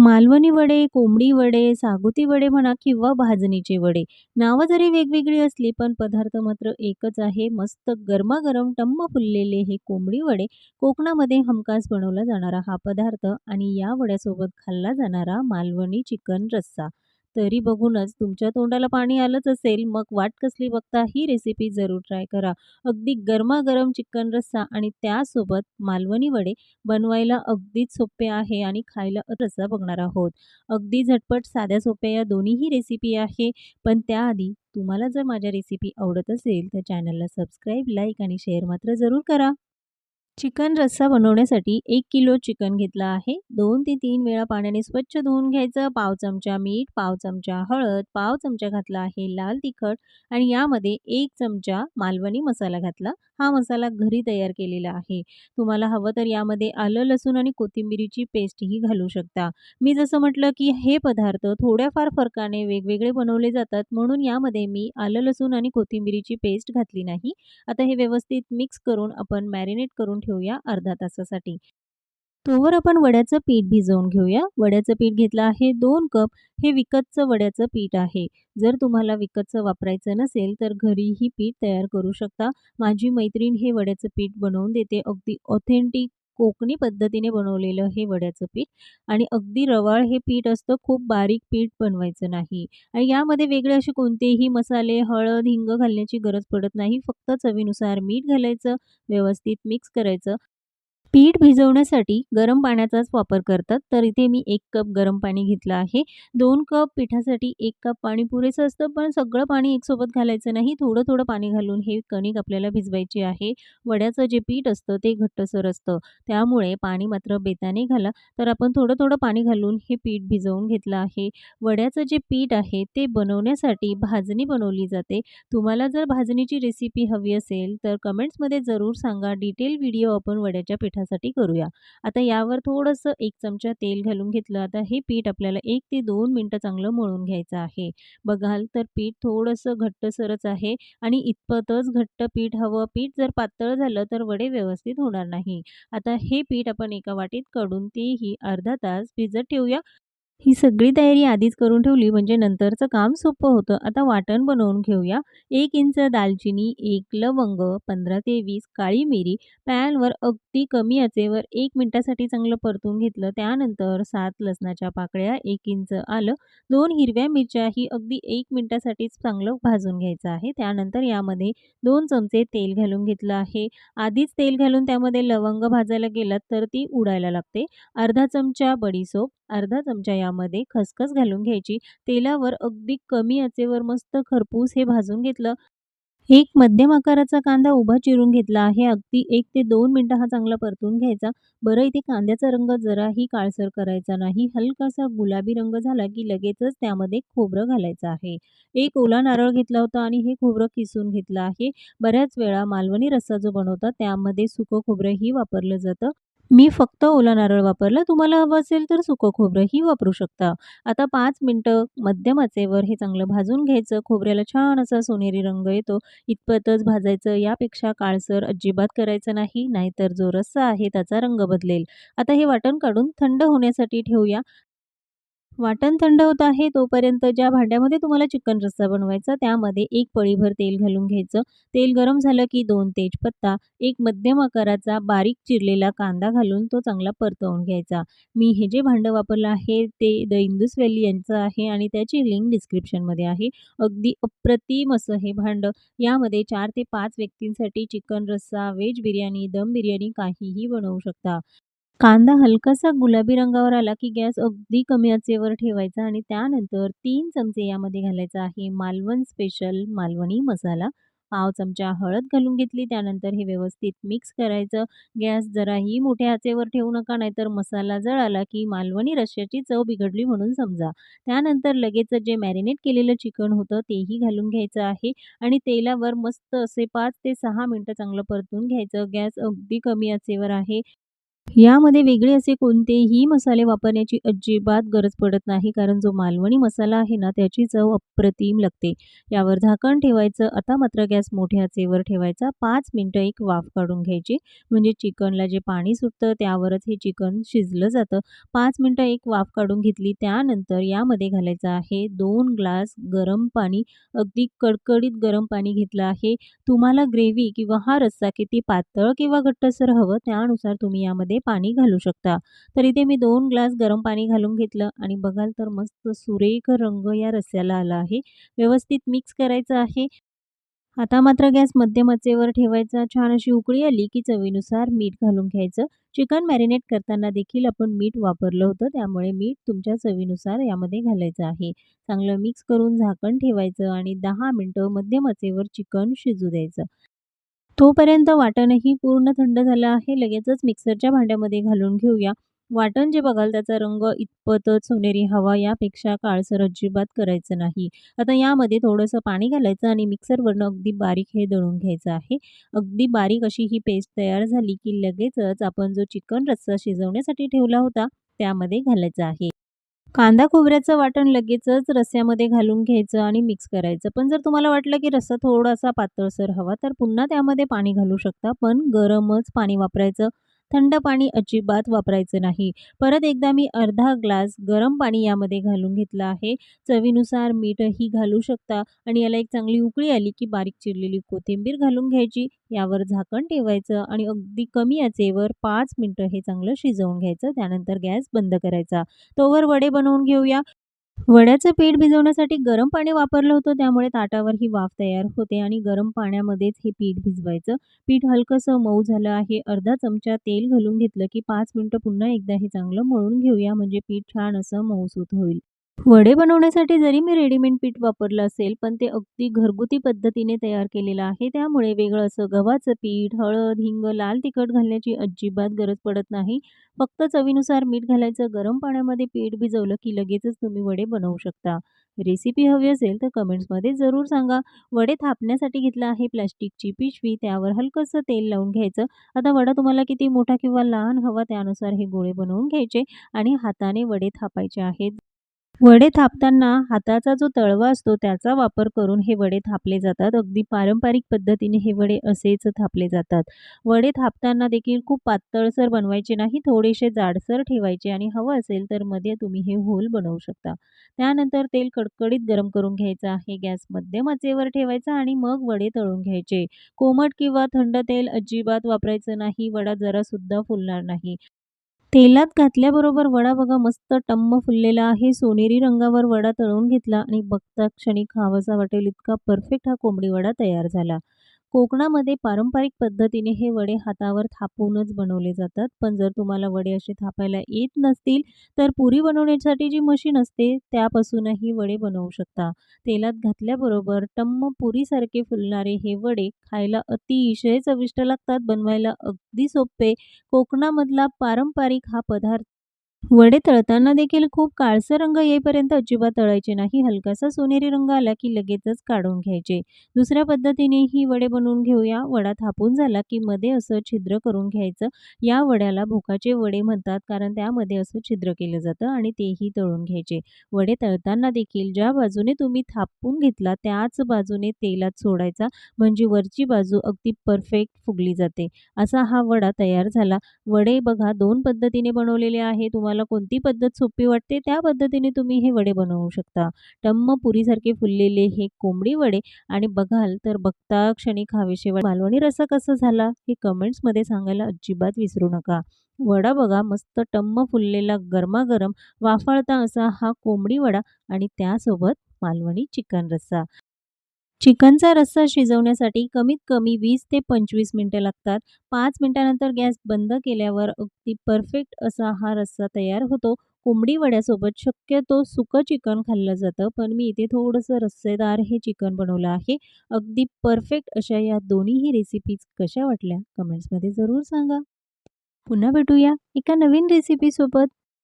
मालवणी वडे, कोंबडी वडे, सागुती वडे म्हणा किंवा भाजणीचे वडे. नावं जरी वेगवेगळी असली, पण पदार्थ मात्र एकच आहे. मस्त गरमागरम टम्म फुललेले हे कोंबडी वडे कोकणामध्ये हमखास बनवला जाणारा हा पदार्थ आणि या वड्यासोबत खाल्ला जाणारा मालवणी चिकन रस्सा. तरी बघूनच तुमच्या तोंडाला पाणी आलंच असेल, मग वाट कसली बघता ही रेसिपी जरूर ट्राय करा. अगदी गरमागरम चिकन रस्सा आणि त्यासोबत मालवणी वडे बनवायला अगदीच सोपे आहे आणि खायला रस्सा बघणार आहोत. अगदी झटपट साध्या सोप्या या दोन्हीही रेसिपी आहे. पण त्याआधी तुम्हाला जर माझ्या रेसिपी आवडत असेल, तर चॅनलला सबस्क्राईब, लाईक आणि शेअर मात्र जरूर करा. चिकन रस्सा बनवण्यासाठी एक किलो चिकन घेतलं आहे. दोन ते तीन वेळा पाण्याने स्वच्छ धुवून घ्यायचं. पाव चमचा मीठ, पाव चमचा हळद, पाव चमचा घातला आहे लाल तिखट आणि यामध्ये एक चमचा मालवणी मसाला घातला. हा मसाला घरी तयार केलेला आहे. तुम्हाला हवं तर यामध्ये आलं, लसूण आणि कोथिंबिरीची पेस्टही घालू शकता. मी जसं म्हटलं, की हे पदार्थ थोड्याफार फरकाने वेगवेगळे बनवले जातात, म्हणून यामध्ये मी आलं, लसूण आणि कोथिंबिरीची पेस्ट घातली नाही. आता हे व्यवस्थित मिक्स करून आपण मॅरिनेट करून ठेवूया अर्धा तासासाठी. तोवर आपण वड्याचं पीठ भिजवून घेऊया. वड्याचं पीठ घेतलं आहे दोन कप. हे विकतचं वड्याचं पीठ आहे. जर तुम्हाला विकतचं वापरायचं नसेल, तर घरीही पीठ तयार करू शकता. माझी मैत्रीण हे वड्याचं पीठ बनवून देते. अगदी ऑथेंटिक कोकणी पद्धतीने बनवलेलं हे वड्याचं पीठ आणि अगदी रवाळ हे पीठ असतं. खूप बारीक पीठ बनवायचं नाही आणि यामध्ये वेगळे असे कोणतेही मसाले, हळद, हिंग घालण्याची गरज पडत नाही. फक्त चवीनुसार मीठ घालायचं, व्यवस्थित मिक्स करायचं. पीठ भिजवण्यासाठी गरम पाण्याचाच वापर करतात. तर इथे मी एक कप गरम पाणी घेतलं आहे. दोन कप पिठासाठी एक कप पाणी पुरेसं असतं, पण सगळं पाणी एकसोबत घालायचं नाही. थोडं-थोडं पाणी घालून हे कणिक आपल्याला भिजवायची आहे. वड्याचं जे पीठ असतं ते घट्टसर असतं. त्यामुळे पाणी मात्र बेताने घाला. तर आपण थोडं-थोडं पाणी घालून हे पीठ भिजवून घेतलं आहे. वड्याचं जे पीठ आहे ते बनवण्यासाठी भाजणी बनवली जाते. तुम्हाला जर भाजणीची रेसिपी हवी असेल, तर कमेंट्समध्ये जरूर सांगा. डिटेल व्हिडिओ आपण वड्याच्या पिठा पिठासाठी करूया. आता यावर थोडंसं एक चमचा तेल घालून घेतलं. आता हे पीठ आपल्याला एक ते दोन मिनटं चांगलं मळून घ्यायचं आहे. बघाल तर पीठ थोडंसं घट्टसरच आहे आणि इतपतच घट्ट पीठ हवं. पीठ जर पातळ झालं, तर वडे व्यवस्थित होणार नाही. आता हे पीठ आपण एका वाटीत काढून तेही अर्धा तास भिजत ठेवूया. ही सगळी तयारी आधीच करून ठेवली म्हणजे नंतरचं काम सोपं होतं. आता वाटण बनवून घेऊया. एक इंच दालचिनी, एक लवंग, 15 ते वीस काळी मिरी पॅनवर अगदी कमी आचेवर एक मिनिटासाठी चांगलं परतून घेतलं. त्यानंतर सात लसणाच्या पाकळ्या, एक इंच आलं, दोन हिरव्या मिरच्या ही अगदी एक मिनिटासाठीच चांगलं भाजून घ्यायचं आहे. त्यानंतर यामध्ये दोन चमचे तेल घालून घेतलं आहे. आधीच तेल घालून त्यामध्ये लवंग भाजायला गेलात, तर ती उडायला लागते. अर्धा चमचा बडीसोप अर्धा चमचा यामध्ये खसखस घालून घ्यायची. तेलावर अगदी कमी आचेवर मस्त खरपूस हे भाजून घेतलं. एक मध्यम आकाराचा कांदा उभा चिरून घेतला आहे. अगदी एक ते दोन मिनटं हा चांगला परतून घ्यायचा. बरं इथे कांद्याचा रंग जराही काळसर करायचा नाही. हलकासा गुलाबी रंग झाला, की लगेचच त्यामध्ये खोबरं घालायचं आहे. एक ओला नारळ घेतला होता आणि हे खोबरं किसून घेतलं आहे. बऱ्याच वेळा मालवणी रस्सा जो बनवता त्यामध्ये सुकं खोबरंही वापरलं जातं. मी फक्त ओला नारळ वापरला. तुम्हाला हवं असेल तर सुकं खोबरंही वापरू शकता. आता पाच मिनटं मध्यम आचेवर हे चांगलं भाजून घ्यायचं. खोबऱ्याला छान असा सोनेरी रंग येतो, इतपतच भाजायचं. यापेक्षा काळसर अजिबात करायचं नाही, नाहीतर जो रस्सा आहे त्याचा रंग बदलेल. आता हे वाटण काढून थंड होण्यासाठी ठेवूया. वाटण थंड होत आहे तोपर्यंत ज्या भांड्यामध्ये तुम्हाला चिकन रस्सा बनवायचा, त्यामध्ये एक पळीभर तेल घालून घ्यायचं. तेल गरम झालं, की दोन तेजपत्ता, एक मध्यम आकाराचा बारीक चिरलेला कांदा घालून तो चांगला परतवून घ्यायचा. मी हे जे भांडं वापरलं आहे, ते द इंदूस व्हॅली यांचं आहे आणि त्याची लिंक डिस्क्रिप्शनमध्ये आहे. अगदी अप्रतिम असं हे भांडं. यामध्ये चार ते पाच व्यक्तींसाठी चिकन रस्सा, व्हेज बिर्याणी, दम बिर्याणी काहीही बनवू शकता. कांदा हलकासा गुलाबी रंगावर आला, की गॅस अगदी कमी आचेवर ठेवायचा आणि त्यानंतर तीन चमचे यामध्ये घालायचा आहे मालवण स्पेशल मालवणी मसाला. पाव चमचा हळद घालून घेतली. त्यानंतर हे व्यवस्थित मिक्स करायचं. गॅस जराही मोठ्या आचेवर ठेवू नका, नाहीतर मसाला जळाला, की मालवणी रश्श्याची चव बिघडली म्हणून समजा. त्यानंतर लगेच जे मॅरिनेट केलेलं चिकन होतं, तेही घालून घ्यायचं आहे आणि तेलावर मस्त असे पाच ते सहा मिनटं चांगलं परतून घ्यायचं. गॅस अगदी कमी आचेवर आहे. यामध्ये वेगळे असे कोणतेही मसाले वापरण्याची अजिबात गरज पडत नाही कारण जो मालवणी मसाला आहे ना त्याची चव अप्रतिम लागते. यावर झाकण ठेवायचं. आता मात्र गॅस मोठ्या आचेवर ठेवायचा. पाच मिनटं एक वाफ काढून घ्यायची. म्हणजे चिकनला जे पाणी सुटतं त्यावरच हे चिकन शिजलं जातं. पाच मिनटं एक वाफ काढून घेतली. त्यानंतर यामध्ये घालायचं आहे दोन ग्लास गरम पाणी. अगदी कडकडीत गरम पाणी घेतलं आहे. तुम्हाला ग्रेव्ही किंवा हा रस्सा किती पातळ किंवा घट्टसर हवं त्यानुसार तुम्ही यामध्ये पाणी घालू शकता. तर इथे मी दोन ग्लास गरम पाणी घालून घेतलं आणि बघाल तर मस्त सुरेख रंग या रस्स्याला आला आहे. व्यवस्थित मिक्स करायचं आहे. आता मात्र गॅस मध्यम आचेवर ठेवायचा. छान अशी उकळी आली की चवीनुसार मीठ घालून घ्यायचं. चिकन मॅरिनेट करताना देखील आपण मीठ वापरलं होतं त्यामुळे मीठ तुमच्या चवीनुसार यामध्ये घालायचं आहे. चांगलं मिक्स करून झाकण ठेवायचं आणि दहा मिनटं मध्यम आचेवर चिकन शिजू द्यायचं. तोपर्यंत वाटणही पूर्ण थंड झालं आहे. लगेचच मिक्सरच्या भांड्यामध्ये घालून घेऊया. वाटण जे बघाल त्याचा रंग इतपतच सोनेरी हवा यापेक्षा काळसर अजिबात करायचं नाही. आता यामध्ये थोडंसं पाणी घालायचं आणि मिक्सरवरनं अगदी बारीक हे दळून घ्यायचं आहे. अगदी बारीक अशी ही पेस्ट तयार झाली की लगेचच आपण जो चिकन रस्सा शिजवण्यासाठी ठेवला होता त्यामध्ये घालायचा आहे. कांदा खोबऱ्याचं वाटण लगेचच रस्स्यामध्ये घालून घ्यायचं आणि मिक्स करायचं. पण जर तुम्हाला वाटलं की रस्सा थोडासा पातळसर हवा तर पुन्हा त्यामध्ये पाणी घालू शकता. पण गरमच पाणी वापरायचं. थंड पाणी अजिबात वापरायचं नाही. परत एकदा मी अर्धा ग्लास गरम पाणी यामध्ये घालून घेतलं आहे. चवीनुसार मीठही घालू शकता आणि याला एक चांगली उकळी आली की बारीक चिरलेली कोथिंबीर घालून घ्यायची. यावर झाकण ठेवायचं आणि अगदी कमी याचेवर पाच मिनटं हे चांगलं शिजवून घ्यायचं. त्यानंतर गॅस बंद करायचा. तोवर वडे बनवून घेऊया. वड्याचं पीठ भिजवण्यासाठी गरम पाणी वापरलं होतं त्यामुळे ताटावर ही वाफ तयार होते आणि गरम पाण्यामध्येच हे पीठ भिजवायचं. पीठ हलकंसं मऊ झालं आहे. अर्धा चमचा तेल घालून घेतलं की पाच मिनटं पुन्हा एकदा हे चांगलं मळून घेऊया म्हणजे पीठ छान असं मऊसूत होईल. वडे बनवण्यासाठी जरी मी रेडीमेड पीठ वापरलं असेल पण ते अगदी घरगुती पद्धतीने तयार केलेलं आहे. त्यामुळे वेगळं असं गव्हाचं पीठ, हळद, हिंग, लाल तिखट घालण्याची अजिबात गरज पडत नाही. फक्त चवीनुसार मीठ घालायचं. गरम पाण्यामध्ये पीठ भिजवलं की लगेचच तुम्ही वडे बनवू शकता. रेसिपी हवी असेल तर कमेंट्समध्ये जरूर सांगा. वडे थापण्यासाठी घेतलं आहे प्लास्टिकची पिशवी. त्यावर हलकंसं तेल लावून घ्यायचं. आता वडा तुम्हाला किती मोठा किंवा लहान हवा त्यानुसार हे गोळे बनवून घ्यायचे आणि हाताने वडे थापायचे आहेत. वडे थापताना हाताचा जो तळवा असतो त्याचा वापर करून हे वडे थापले जातात. अगदी पारंपरिक पद्धतीने हे वडे असेच थापले जातात. वडे थापताना देखील खूप पातळसर बनवायचे नाही. थोडेसे जाडसर ठेवायचे आणि हवं असेल तर मध्ये तुम्ही हे होल बनवू शकता. त्यानंतर तेल कडकडीत गरम करून घ्यायचं आहे. गॅस मध्यम आचेवर ठेवायचा आणि मग वडे तळून घ्यायचे. कोमट किंवा थंड तेल अजिबात वापरायचं नाही. वडा जरासुद्धा फुलणार नाही. तेलात घातल्याबरोबर वडा बघा मस्त टम्म फुललेला आहे. सोनेरी रंगावर वडा तळून घेतला आणि बघता क्षणी खावासा वाटेल इतका परफेक्ट हा कोंबडी वडा तयार झाला. कोकणामध्ये पारंपरिक पद्धतीने हे वडे हातावर थापूनच बनवले जातात. पण जर तुम्हाला वडे असे थापायला येत नसतील तर पुरी बनवण्यासाठी जी मशीन असते त्यापासूनही वडे बनवू शकता. तेलात घातल्याबरोबर टम्म पुरीसारखे फुलणारे हे वडे खायला अतिशय चविष्ट लागतात. बनवायला अगदी सोपे. कोकणामधला पारंपरिक हा पदार्थ वडे तळताना देखील खूप काळसर रंग येईपर्यंत अजिबात तळायचे नाही. हलकासा सोनेरी रंग आला की लगेचच काढून घ्यायचे. दुसऱ्या पद्धतीने ही वडे बनवून घेऊया. वडा थापून झाला की मध्ये असं छिद्र करून घ्यायचं. या वड्याला भोकाचे वडे म्हणतात कारण त्यामध्ये असं छिद्र केलं जातं आणि तेही तळून घ्यायचे. वडे तळताना देखील ज्या बाजूने तुम्ही थापून घेतला त्याच बाजूने तेलात सोडायचा म्हणजे वरची बाजू अगदी परफेक्ट फुगली जाते. असा हा वडा तयार झाला. वडे बघा दोन पद्धतीने बनवलेले आहे. तुम्हाला तुम्हाला कोणती पद्धत सोपी वाटते त्या पद्धतीने तुम्ही हे वडे बनवू शकता. टम्म पुरीसारखे फुललेले हे कोंबडी वडे आणि बघाल तर बघता क्षणी खावेसे मालवणी रस्सा कसा झाला हे कमेंट्समध्ये सांगायला अजिबात विसरू नका. वडा बघा मस्त टम्म फुललेला गरमागरम वाफाळता असा हा कोंबडी वडा आणि त्यासोबत मालवणी चिकन रस्सा. चिकनचा रस्सा शिजवण्यासाठी कमीत कमी 20 ते 25 मिनटं लागतात. 5 मिनटानंतर गॅस बंद केल्यावर अगदी परफेक्ट असा हा रस्सा तयार होतो. कोंबडी वड्यासोबत शक्यतो सुकं चिकन खाल्लं जातं. पण मी इथे थोडंसं रस्सेदार हे चिकन बनवलं आहे. अगदी परफेक्ट अशा या दोन्हीही रेसिपीज कशा वाटल्या कमेंट्समध्ये जरूर सांगा. पुन्हा भेटूया एका नवीन रेसिपीसोबत.